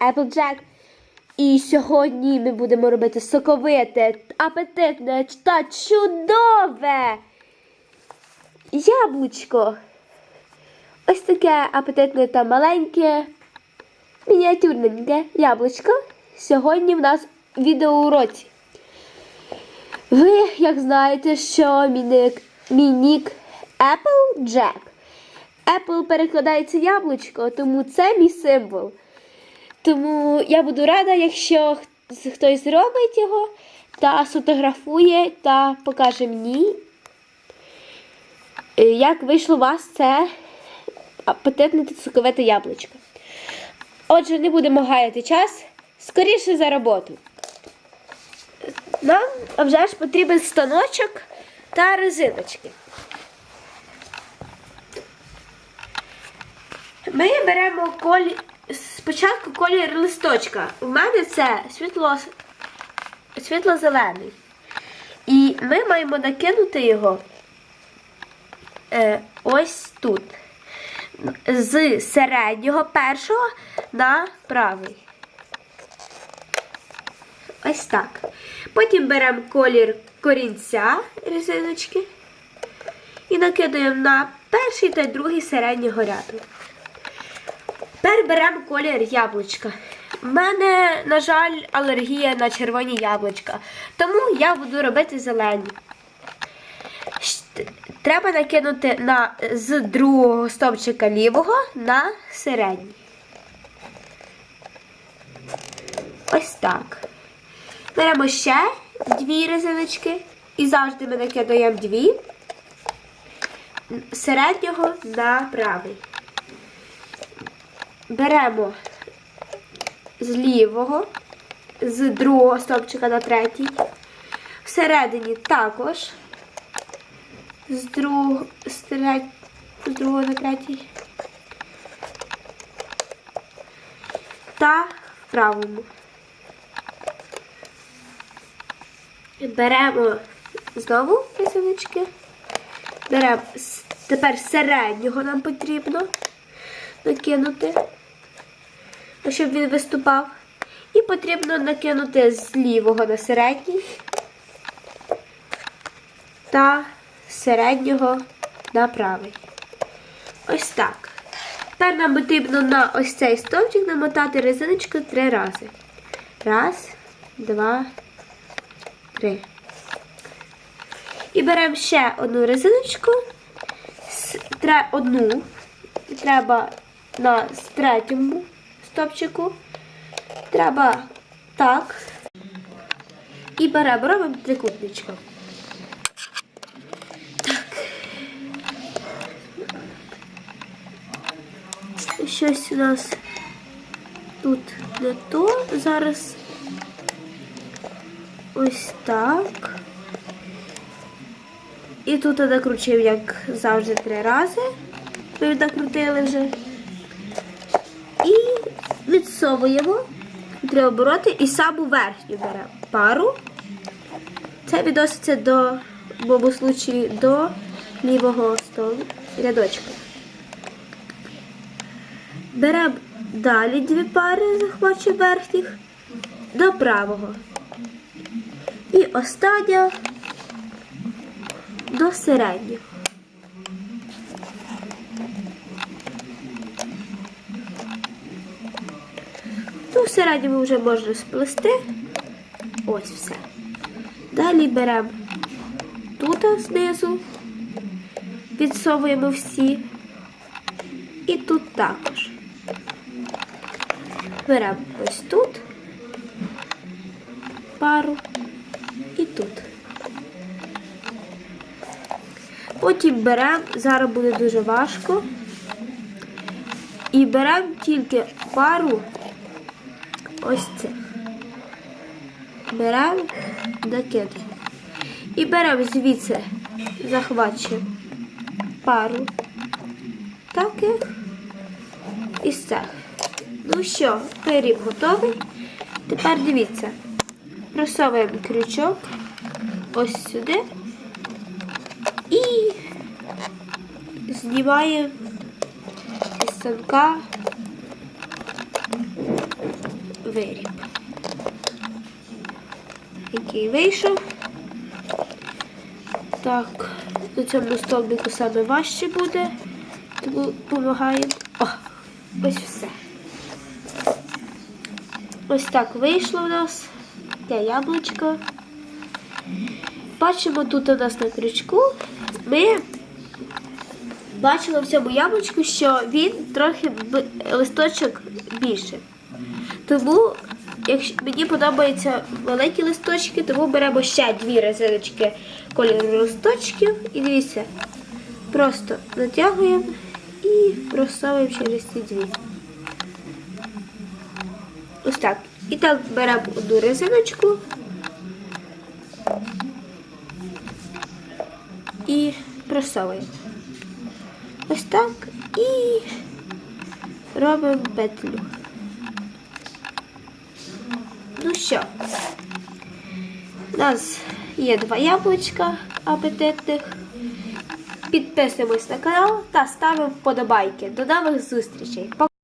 Applejack. І сьогодні ми будемо робити соковите, апетитне та чудове яблучко. Ось таке апетитне та маленьке, мініатюрненьке яблучко. Сьогодні в нас відеоуроці. Ви, як знаєте, що мій нік Applejack. Apple перекладається яблучко, тому це мій символ. Тому я буду рада, якщо хтось зробить його та сфотографує та покаже мені, е, як вийшло у вас це апетитне та соковите яблучко. Отже, не будемо гаяти час. Скоріше за роботу. Нам вже ж потрібен станочок та резиночки. Ми беремо колі... спочатку колір листочка. У мене це світло... світло-зелений. І ми маємо накинути його е, ось тут. З середнього першого на правий. Ось так. Потім беремо колір корінця резиночки і накидаємо на перший та другий середнього ряду. Тепер беремо колір яблучка. У мене, на жаль, алергія на червоні яблучка, тому я буду робити зелені. Треба накинути на, з другого стовпчика лівого на середній. Ось так. Беремо ще дві резиночки і завжди ми накидаємо дві середнього на правий. Беремо з лівого, з другого стовпчика на третій. Всередині також з другого, з треть- з другого на третій. Та в правому. Беремо знову резиночки. Беремо тепер середнього нам потрібно накинути, щоб він виступав. І потрібно накинути з лівого на середній та з середнього на правий. Ось так. Тепер нам потрібно на ось цей стовпчик намотати резиночку три рази. Раз, два, три. І беремо ще одну резиночку, одну, треба на третьому стопчику. Треба так. І беремо, робимо трикутничком. Так. Щось у нас тут не то. Зараз ось так. І тут я накручив, як завжди, три рази. Ми накрутили вже. Відсовуємо три обороти і саму верхню беремо пару. Це відноситься до, в моєму случаї, до лівого столу рядочка. Беремо далі дві пари, захвачуємо верхніх, до правого. І остання до середнього. Ну, в середньому вже можна сплести. Ось все. Далі беремо тут знизу, відсовуємо всі. І тут також. Беремо ось тут пару і тут. Потім беремо, зараз буде дуже важко. І беремо тільки пару ось цих. Беремо, докидаємо. І беремо звідси, захвачуємо пару таких і з цих. Ну що, пиріг готовий. Тепер дивіться. Просовуємо крючок ось сюди і знімаємо із станка виріб. Який вийшов. Так, на цьому столбику саме важче буде, тому допомагаємо. О, ось все. Ось так вийшло в нас. Те яблучко. Бачимо тут у нас на крючку. Ми бачили в цьому яблучку, що він трохи листочок більше. Тому, якщо мені подобаються великі листочки, тому беремо ще дві резиночки кольору листочків. І дивіться, просто натягуємо і просовуємо через ці дві. Ось так. І так беремо одну резиночку і просовуємо. Ось так і робимо петлю. Ну що, у нас є два яблучка апетитних. Підписуємось на канал та ставимо вподобайки. До нових зустрічей.